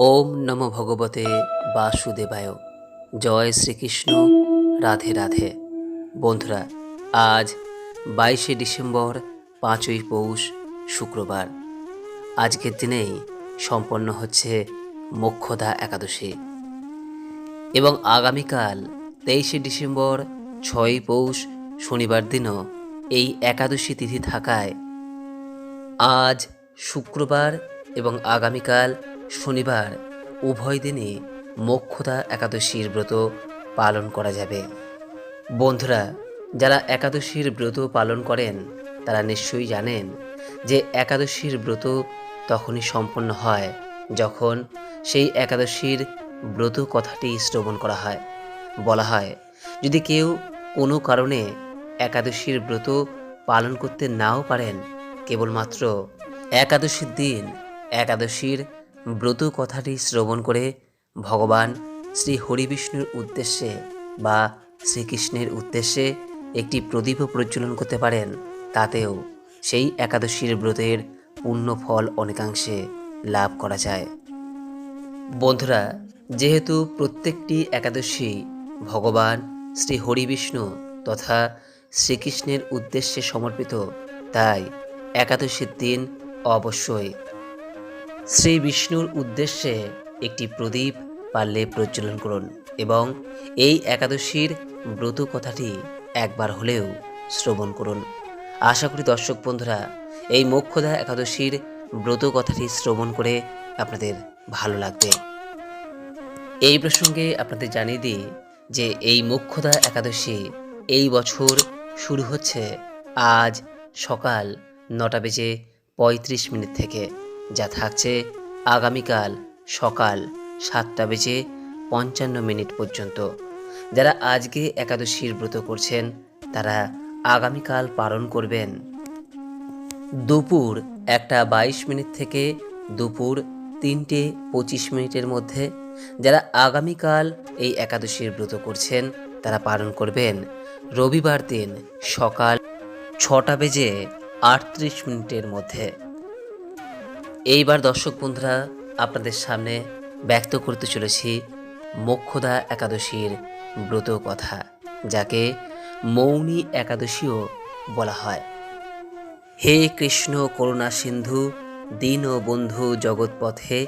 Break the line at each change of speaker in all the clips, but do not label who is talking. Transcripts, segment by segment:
ওম নম ভগবতে বাসুদেবায়। জয় শ্রীকৃষ্ণ। রাধে রাধে। বন্ধুরা, আজ বাইশে ডিসেম্বর, পাঁচই পৌষ, শুক্রবার। আজকের দিনেই সম্পন্ন হচ্ছে মোক্ষদা একাদশী। এবং আগামীকাল তেইশে ডিসেম্বর, ছয়ই পৌষ, শনিবার দিনও এই একাদশী তিথি থাকায় আজ শুক্রবার এবং আগামীকাল শনিবার উভয় দিনই মোক্ষদা একাদশীর ব্রত পালন করা যাবে। বন্ধুরা, যারা একাদশীর ব্রত পালন করেন, তারা নিশ্চয়ই জানেন যে একাদশীর ব্রত তখনই সম্পন্ন হয় যখন সেই একাদশীর ব্রত কথাটি শ্রবণ করা হয়। বলা হয়, যদি কেউ কোনো কারণে একাদশীর ব্রত পালন করতে নাও পারেন, কেবলমাত্র একাদশীর দিন একাদশীর ব্রত কথাটি শ্রবণ করে ভগবান শ্রী হরিবিষ্ণুর উদ্দেশ্যে বা শ্রীকৃষ্ণের উদ্দেশ্যে একটি প্রদীপও প্রজ্বলন করতে পারেন। তাতেও সেই একাদশীর ব্রতের পূর্ণ ফল অনেকাংশে লাভ করা যায়। বন্ধুরা, যেহেতু প্রত্যেকটি একাদশী ভগবান শ্রী হরিবিষ্ণু তথা শ্রীকৃষ্ণের উদ্দেশ্যে সমর্পিত, তাই একাদশীর দিন অবশ্যই শ্রী বিষ্ণুর উদ্দেশ্যে একটি প্রদীপ পারলে প্রজ্বলন করুন এবং এই একাদশীর ব্রত কথাটি একবার হলেও শ্রবণ করুন। আশা করি দর্শক বন্ধুরা, এই মোক্ষদা একাদশীর ব্রত কথাটি শ্রবণ করে আপনাদের ভালো লাগবে। এই প্রসঙ্গে আপনাদের জানিয়ে দিই যে এই মোক্ষদা একাদশী এই বছর শুরু হচ্ছে আজ সকাল নটা বেজে পঁয়ত্রিশ মিনিট থেকে। যা থাকছে আগামীকাল সকাল সাতটা বেজে পঞ্চান্ন মিনিট পর্যন্ত। যারা আজকে একাদশীর ব্রত করছেন, তারা আগামীকাল পালন করবেন। দুপুর একটা বাইশ মিনিট থেকে দুপুর তিনটে পঁচিশ মিনিটের মধ্যে যারা আগামীকাল এই একাদশীর ব্রত করছেন, তারা পালন করবেন। রবিবার দিন সকাল ছটা বেজে আটত্রিশ মিনিটের মধ্যে। এইবার দর্শক বন্ধুরা, আপনাদের সামনে ব্যক্ত করতে চলেছি মোক্ষদা একাদশীর ব্রত কথা, যাকে মৌনী একাদশীও বলা হয়। হে কৃষ্ণ করুণা সিন্ধু, দীন বন্ধু জগৎপথে,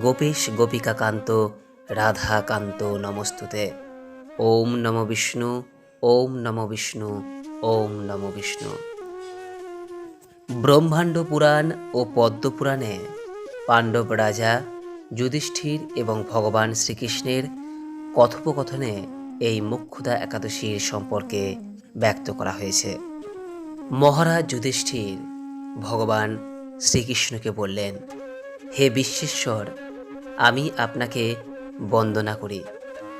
গোপেশ গোপিকাকান্ত, রাধাকান্ত নমস্তুতে। ওম নম বিষ্ণু, ওম নম বিষ্ণু, ওম নম বিষ্ণু। ব্রহ্মাণ্ড পুরাণ ও পদ্মপুরাণে পাণ্ডব রাজা, যুধিষ্ঠির এবং ভগবান শ্রীকৃষ্ণের কথোপকথনে এই মুখ্যদা একাদশীর সম্পর্কে ব্যক্ত করা হয়েছে। মহারাজ যুধিষ্ঠির ভগবান শ্রীকৃষ্ণকে বললেন, হে বিশ্বেশ্বর, আমি আপনাকে বন্দনা করি।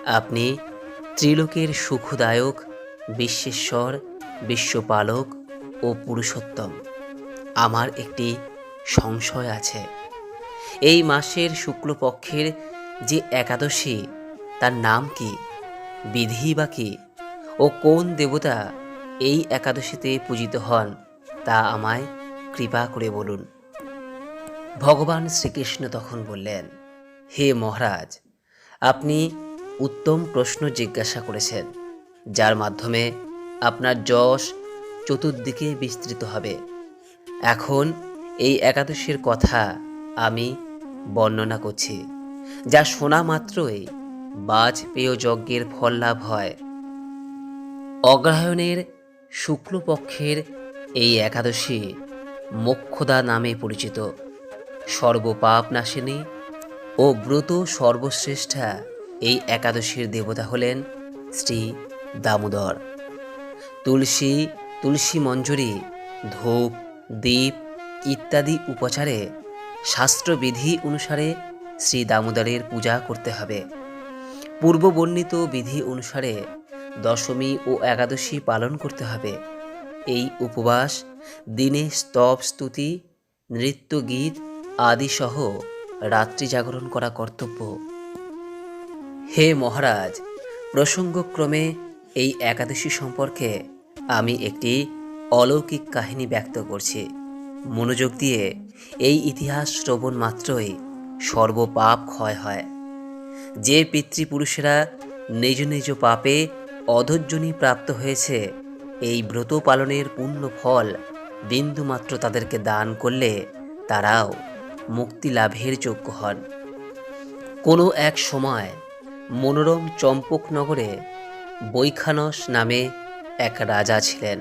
আপনি ত্রিলোকের সুখদায়ক, বিশ্বেশ্বর, বিশ্বপালক ও পুরুষোত্তম। আমার একটি সংশয় আছে। এই মাসের শুক্লপক্ষের যে একাদশী, তার নাম কি, বিধি বা কি, ও কোন দেবতা এই একাদশীতে পূজিত হন, তা আমায় কৃপা করে বলুন। ভগবান শ্রীকৃষ্ণ তখন বললেন, হে মহারাজ, আপনি উত্তম প্রশ্ন জিজ্ঞাসা করেছেন, যার মাধ্যমে আপনার যশ চতুর্দিকে বিস্তৃত হবে। এখন এই একাদশীর কথা আমি বর্ণনা করছি, যা শোনা মাত্রই বাজপেয় যজ্ঞের ফল লাভ হয়। অগ্রহায়ণের শুক্লপক্ষের এই একাদশী মোক্ষদা নামে পরিচিত। সর্বপাপ নাশিনী ও ব্রত সর্বশ্রেষ্ঠা এই একাদশীর দেবতা হলেন শ্রী দামোদর। তুলসী তুলসী মঞ্জুরি, ধূপ দীপ ইত্যাদি উপচারে শাস্ত্রবিধি অনুসারে শ্রী দামোদরের পূজা করতে হবে। পূর্ববর্ণিত বিধি অনুসারে দশমী ও একাদশী পালন করতে হবে। এই উপবাস, দিনে স্তব স্তুতি, নৃত্য গীত আদি সহ রাত্রি জাগরণ করা কর্তব্য। হে মহারাজ, প্রসঙ্গক্রমে এই একাদশী সম্পর্কে আমি একটি অলৌকিক কাহিনী ব্যক্ত করছে। মনোযোগ দিয়ে এই ইতিহাস শ্রবণ মাত্রই সর্বপাপ ক্ষয় হয়। যে পিতৃপুরুষেরা নিজ নিজ পাপে অধৈর্যনী প্রাপ্ত হয়েছে, এই ব্রত পালনের পূর্ণ ফল বিন্দুমাত্র তাদেরকে দান করলে তারাও মুক্তি লাভের যোগ্য হন। কোনো এক সময় মনোরম চম্পকনগরে বৈখানস নামে এক রাজা ছিলেন।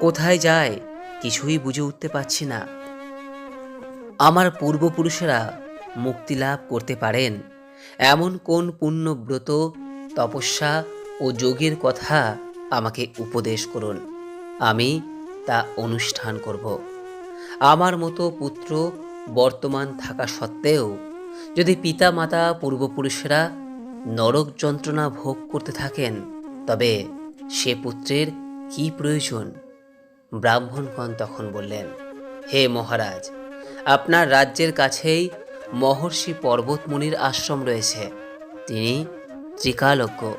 কোথায় যায় কিছুই বুঝে উঠতে পারছি না। আমার পূর্বপুরুষেরা মুক্তি লাভ করতে পারেন, এমন কোন পুণ্যব্রত তপস্যা ও যোগের কথা আমাকে উপদেশ করুন। আমি তা অনুষ্ঠান করব। আমার মতো পুত্র বর্তমান থাকা সত্ত্বেও, যদি পিতা মাতা পূর্বপুরুষেরা নরক যন্ত্রণা ভোগ করতে থাকেন, তবে সে পুত্রের কি প্রয়োজন? ব্রাহ্মণগণ তখন বললেন, হে মহারাজ, আপনার রাজ্যের কাছেই মহর্ষি পর্বতমুনির আশ্রম রয়েছে। তিনি ত্রিকালজ্ঞ।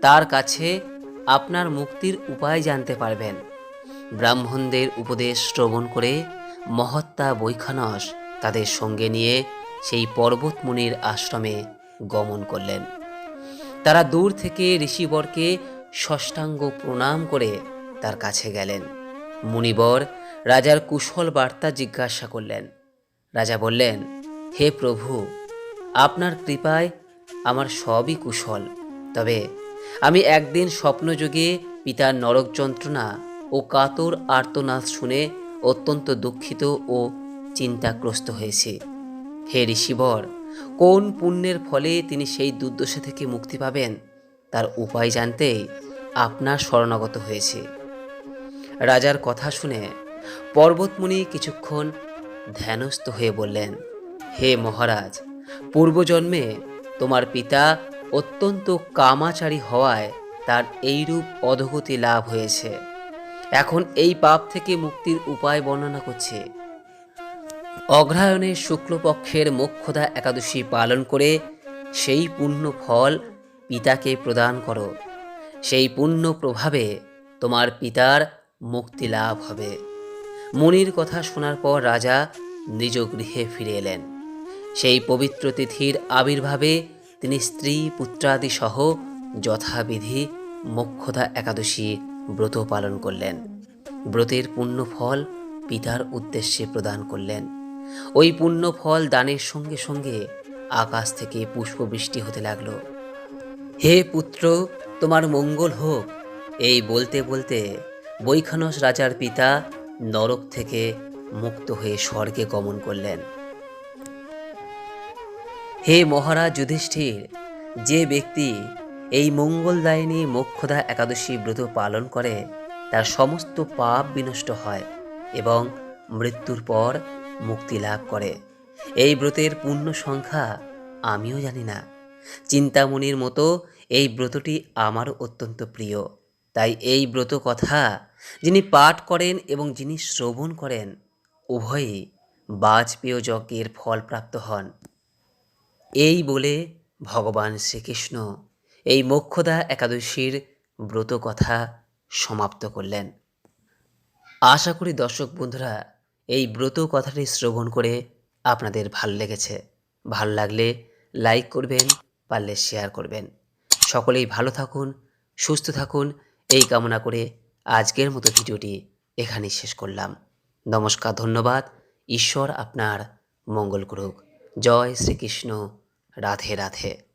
তার কাছে আপনার মুক্তির উপায় জানতে পারবেন। ব্রাহ্মণদের উপদেশ শ্রবণ করে মহত্তা বৈখানস তাদের সঙ্গে নিয়ে সেই পর্বতমুনির আশ্রমে গমন করলেন। তারা দূর থেকে ঋষিবরকে ষষ্ঠাঙ্গ প্রণাম করে তার কাছে গেলেন। মুনিবর রাজার কুশল বার্তা জিজ্ঞাসা করলেন। রাজা বললেন, হে প্রভু, আপনার কৃপায় আমার সবই কুশল। তবে আমি একদিন স্বপ্নযোগে পিতার নরক যন্ত্রণা ও কাতর আর্তনাদ শুনে অত্যন্ত দুঃখিত ও চিন্তাগ্রস্ত হয়েছি। হে ঋষিবর, কোন পুণ্যের ফলে তিনি সেই দুর্দশা থেকে মুক্তি পাবেন, তার উপায় জানতেই আপনার শরণাগত হয়েছে। রাজার কথা শুনে পর্বতমুনি কিছুক্ষণ ধ্যানস্থ হয়ে বললেন, হে মহারাজ, পূর্বজন্মে তোমার পিতা অত্যন্ত কামাচারী হওয়ায় তার এইরূপ অধগতি লাভ হয়েছে। এখন এই পাপ থেকে মুক্তির উপায় বর্ণনা করছে। অগ্রহায়ণের শুক্লপক্ষের মোক্ষদা একাদশী পালন করে সেই পুণ্য ফল পিতাকে প্রদান করো। সেই পুণ্য প্রভাবে তোমার পিতার মুক্তি লাভ হবে। মুনির কথা শোনার পর রাজা নিজ গৃহে ফিরে এলেন। সেই পবিত্র তিথির আবির্ভাবে তিনি স্ত্রী, পুত্রাদি সহ যথাবিধি মোক্ষদা একাদশী ব্রত পালন করলেন। ব্রতের পুণ্য ফল পিতার উদ্দেশ্যে প্রদান করলেন। ওই পুণ্য ফল দানের সঙ্গে সঙ্গে আকাশ থেকে পুষ্পবৃষ্টি হতে লাগল। হে পুত্র, তোমার মঙ্গল হোক, এই বলতে বলতে বৈখানস রাজার পিতা নরক থেকে মুক্ত হয়ে স্বর্গে গমন করলেন। হে মহারাজ যুধিষ্ঠির, যে ব্যক্তি এই মঙ্গলদায়িনী মোক্ষদা একাদশী ব্রত পালন করে, তার সমস্ত পাপ বিনষ্ট হয় এবং মৃত্যুর পর মুক্তি লাভ করে। এই ব্রতের পূর্ণ সংখ্যা আমিও জানি না। চিন্তামণির মতো এই ব্রতটি আমারও অত্যন্ত প্রিয়। তাই এই ব্রত কথা যিনি পাঠ করেন এবং যিনি শ্রবণ করেন, উভয়ই বাজপেয় যজ্ঞের ফল প্রাপ্ত হন। এই বলে ভগবান শ্রীকৃষ্ণ এই মোক্ষদা একাদশীর ব্রত কথা সমাপ্ত করলেন। আশা করি দর্শক বন্ধুরা, এই ব্রত কথাটি শ্রবণ করে আপনাদের ভালো লেগেছে। ভালো লাগলে লাইক করবেন, পারলে শেয়ার করবেন। সকলেই ভালো থাকুন, সুস্থ থাকুন, এই কামনা করে আজকের মতো ভিডিওটি এখানেই শেষ করলাম। নমস্কার, ধন্যবাদ। ঈশ্বর আপনার মঙ্গল করুক। জয় শ্রীকৃষ্ণ। রাধে রাধে।